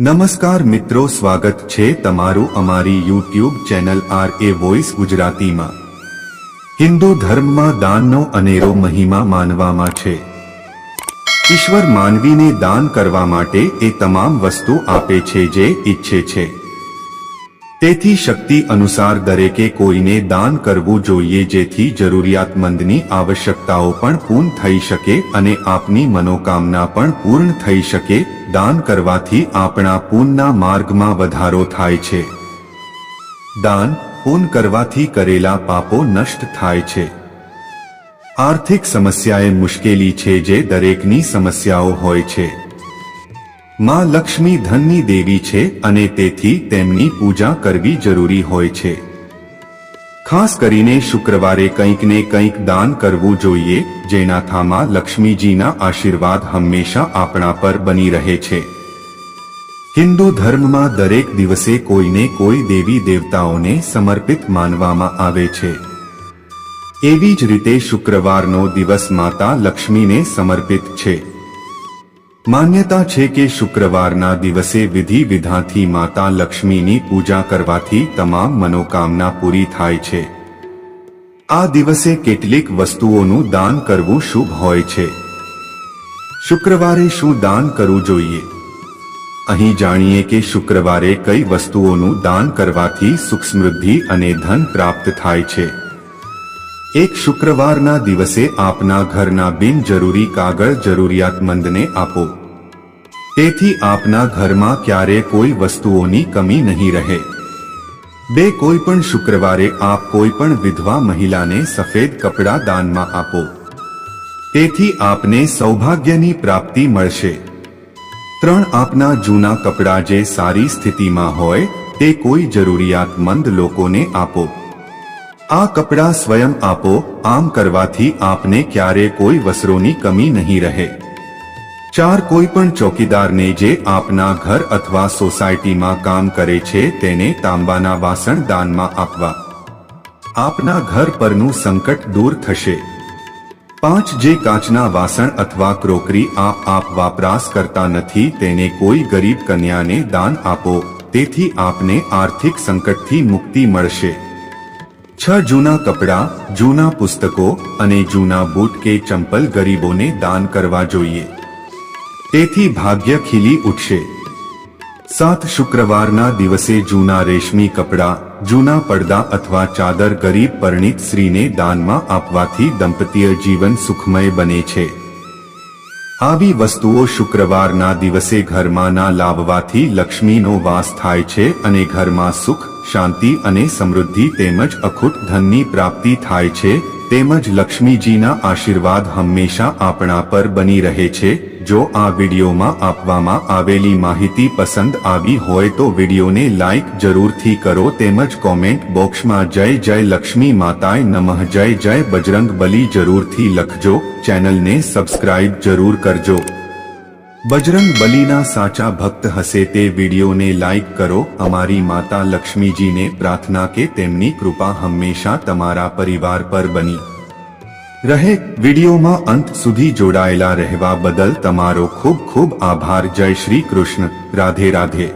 નમસ્કાર મિત્રો, સ્વાગત છે તમારું અમારી YouTube channel R A voice ગુજરાતીમાં. હિન્દુ ધર્મમાં દાનનો અનેરો મહિમા માનવામાં છે. ઈશ્વર માનવીને દાન કરવા માટે એ તમામ વસ્તુ આપે છે જે ઈચ્છે છે. તેથી શક્તિ અનુસાર દરેકે કોઈને દાન કરવું જોઈએ જેથી જરૂરિયાતમંદની આવશ્યકતાઓ પણ પૂર્ણ થઈ શકે અને આપની મનોકામના પણ પૂર્ણ થઈ શકે. દાન કરવાથી આપણા પૂર્ણના માર્ગમાં વધારો થાય છે. દાન પૂર્ણ કરવાથી કરેલા પાપો નષ્ટ થાય છે. આર્થિક સમસ્યા એ મુશ્કેલી છે જે દરેકની સમસ્યાઓ હોય છે. માં લક્ષ્મી ધનની દેવી છે અને તેથી તેમની પૂજા કરવી જરૂરી હોય છે. ખાસ કરીને શુક્રવારે કંઈક ને કંઈક દાન કરવું જોઈએ, જેના થામાં લક્ષ્મીજીના આશીર્વાદ હંમેશા આપણા પર બની રહે છે. હિન્દુ ધર્મમાં દરેક દિવસે કોઈને કોઈ દેવી દેવતાઓને સમર્પિત માનવામાં આવે છે. એવી જ રીતે શુક્રવારનો દિવસ માતા લક્ષ્મીને સમર્પિત છે. માન્યતા છે કે શુક્રવારના દિવસે વિધિ વિધાથી માતા લક્ષ્મીની પૂજા કરવાથી તમામ મનોકામના પૂરી થાય છે. આ દિવસે કેટલીક વસ્તુઓનું દાન કરવું શુભ હોય છે. શુક્રવારે શું દાન કરવું જોઈએ? અહીં જાણીએ કે શુક્રવારે કઈ વસ્તુઓનું દાન કરવાથી સુખ સમૃદ્ધિ અને ધન પ્રાપ્ત થાય છે. એક શુક્રવારના દિવસે આપના ઘરના બિનજરૂરી કાગળ જરૂરિયાતમંદને આપો. તેથી આપના ઘરમાં ક્યારે કોઈ વસ્તુઓની કમી નહીં રહે. બે કોઈ પણ શુક્રવારે આપ કોઈ પણ વિધવા મહિલાને સફેદ કપડાં દાનમાં આપો. તેથી આપને સૌભાગ્યની પ્રાપ્તિ મળશે. ત્રણ આપના જૂના કપડાં જે સારી સ્થિતિમાં હોય, તે કોઈ જરૂરિયાતમંદ લોકોને આપો. આ કપડાં સ્વયં આપો, આમ કરવાથી આપને ક્યારે કોઈ વસરોની કમી નહીં રહે. ચાર કોઈ પણ ચોકીદારને જે આપના ઘર અથવા સોસાયટીમાં કામ કરે છે તેને તાંબાના વાસણ દાનમાં આપવા. આપના ઘર પરનું સંકટ દૂર થશે. પાંચ જે કાચના વાસણ અથવા ક્રોકરી આપ આપ વાપરાશ કરતા નથી તેને કોઈ ગરીબ કન્યાને દાન આપો, તેથી આપને આર્થિક સંકટથી મુક્તિ મળશે. છ જૂના કપડાં, જૂના પુસ્તકો અને જૂના બૂટ કે ચંપલ ગરીબોને દાન કરવા જોઈએ. તેથી ભાગ્ય ખીલી ઉઠશે. સાત શુક્રવારના દિવસે જૂના રેશમી કપડાં, જૂના પડદા અથવા ચાદર ગરીબ પરણિત સ્ત્રીને દાનમાં આપવાથી દંપતીય જીવન સુખમય બને છે. આવી વસ્તુઓ શુક્રવારના દિવસે ઘરમાં ના લાવવાથી લક્ષ્મીનો વાસ થાય છે અને ઘરમાં સુખ શાંતિ અને સમૃદ્ધિ તેમજ અખૂટ ધનની પ્રાપ્તિ થાય છે, તેમજ લક્ષ્મીજીના આશીર્વાદ હંમેશા આપણા પર બની રહે છે. જો આ વિડીયોમાં આપવામાં આવેલી માહિતી પસંદ આવી હોય તો વિડીયોને લાઇક જરૂરથી કરો તેમજ કોમેન્ટ બોક્સમાં જય જય લક્ષ્મી માતાય નમઃ, જય જય બજરંગ બલી જરૂરથી લખજો. ચેનલને સબસ્ક્રાઇબ જરૂર કરજો. બજરંગ બલીના સાચા ભક્ત હશે તે વિડીયોને લાઇક કરો. અમારી માતા લક્ષ્મીજીને પ્રાર્થના કે તેમની કૃપા હંમેશા તમારા પરિવાર પર બની રહે. વિડીયોમાં અંત સુધી જોડાયેલા રહેવા બદલ તમારો ખૂબ ખૂબ આભાર. જય શ્રી કૃષ્ણ. રાધે રાધે.